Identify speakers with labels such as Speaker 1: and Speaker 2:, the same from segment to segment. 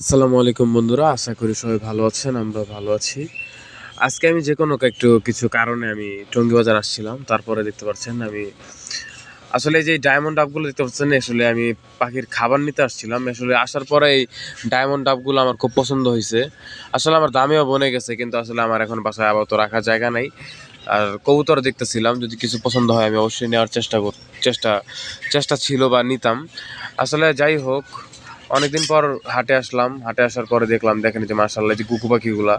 Speaker 1: আসসালামু আলাইকুম বন্ধুরা, আশা করি সবাই ভালো আছেন, আমরা ভালো আছি। আজকে আমি যে কোনো একটু কিছু কারণে আমি টঙ্গি বাজার আসছিলাম, তারপরে দেখতে পাচ্ছেন আমি আসলে যে ডায়মন্ড ডাবগুলো দেখতে পাচ্ছেন, আসলে আমি পাখির খাবার নিতে আসছিলাম, আসলে আসার পরে এই ডায়মন্ড ডাবগুলো আমার খুব পছন্দ হয়েছে। আসলে আমার দামেও বনে গেছে, কিন্তু আসলে আমার এখন বাসায় আবার তো রাখার জায়গা নাই। আর কবুতর দেখতেছিলাম, যদি কিছু পছন্দ হয় আমি অবশ্যই নেওয়ার চেষ্টা কর চেষ্টা চেষ্টা ছিল বা নিতাম। আসলে যাই হোক অনেকদিন পর হাটে আসলাম। হাটে আসার পরে দেখলাম, দেখেন যে মার্শাল্লাহ যে কুকু পাখিগুলা।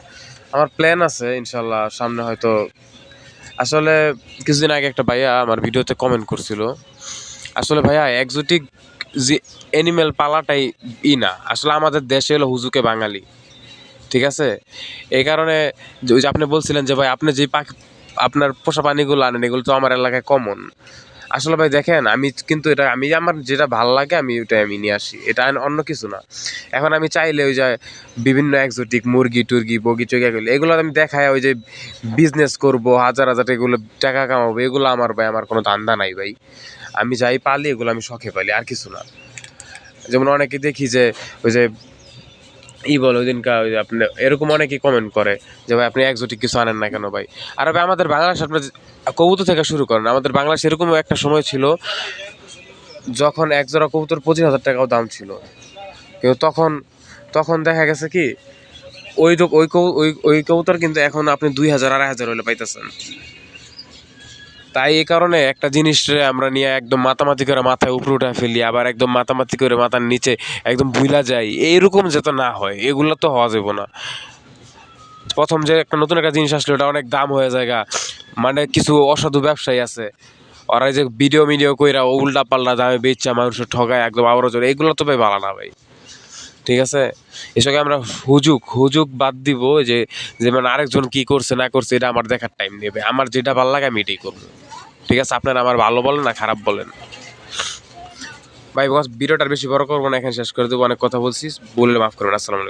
Speaker 1: আমার প্ল্যান আছে ইনশাল্লাহ সামনে হয়তো, আসলে কিছুদিন আগে একটা ভাইয়া আমার ভিডিওতে কমেন্ট করছিল। আসলে ভাইয়া এক্সোটিক যে অ্যানিমেল পালাটাই ই না। আসলে আমাদের দেশে হলো হুজুকে বাঙালি। ঠিক আছে? এই কারণে ওই যে আপনি বলছিলেন যে, ভাই, আপনি যে পাখি, আপনার পোষা প্রাণীগুলো আনেন, এগুলো তো আমার এলাকায় কমন আসলে ভাই দেখেন, আমি কিন্তু এটা, আমি আমার যেটা ভালো লাগে আমি ওটাই আমি নিয়ে আসি। এটা অন্য কিছু না। এখন আমি চাইলে ওই যে বিভিন্ন একজোটিক মুরগি টুরগি, বগি চগি এগুলো এগুলো আমি দেখাই, ওই যে বিজনেস করব, হাজার হাজার এগুলো টাকা কামাবো, এগুলো আমার ভাই, আমার কোনো ধান্দা নাই ভাই। আমি যাই পালি, এগুলো আমি শখে পালি, আর কিছু না। যেমন অনেকে দেখি যে ওই যে ই বলে ওই দিনকা ওই আপনি, এরকম অনেকেই কমেন্ট করে যে, ভাই, আপনি এক্সোটিক কিছু আনেন না কেন ভাই? আর ভাই, আমাদের বাংলাদেশ আপনার কবুতর থেকে শুরু করেন, আমাদের বাংলাদেশ এরকম একটা সময় ছিল যখন এক জোড়া কবুতর পঁচিশ হাজার টাকাও দাম ছিল। কিন্তু তখন তখন দেখা গেছে কি, ওই ওই ওই ওই কবুতর কিন্তু এখন আপনি দুই হাজার, আড়াই হাজার হলে পাইতেছেন। তাই এই কারণে একটা জিনিস আমরা নিয়ে একদম মাতামাতি করে মাথায় উপরে উঠে ফেলি, আবার একদম মাতামাতি করে মাথার নিচে একদম ভুলা যাই। এইরকম যাতে না হয়, এগুলো তো হওয়া যাবে না। প্রথম যে একটা নতুন একটা জিনিস আসলো ওটা অনেক দাম হয়ে যায় মানে কিছু অসাধু ব্যবসায়ী আছে ওরা যে ভিডিও মিডিও কইরা উল্টা পাল্টা দামে বেচছে মানুষের ঠগায় একদম আবার চলে এগুলো তো ভাই ভালো না ভাই। ঠিক আছে? এসবে আমরা হুজুক হুজুক বাদ দিব যে যে মানে আরেকজন কি করছে না করছে, এটা আমার দেখার টাইম নেবে আমার যেটা ভালো লাগে আমি এটাই করব। ঠিক আছে, আপনারা আমার ভালো বলেন না খারাপ বলেন। ভাই বস ভিডিওটার বেশি বড় করব না, এখানে শেষ করে দেবো, অনেক কথা বলছিস, বললে মাফ করবেন, আসসালামু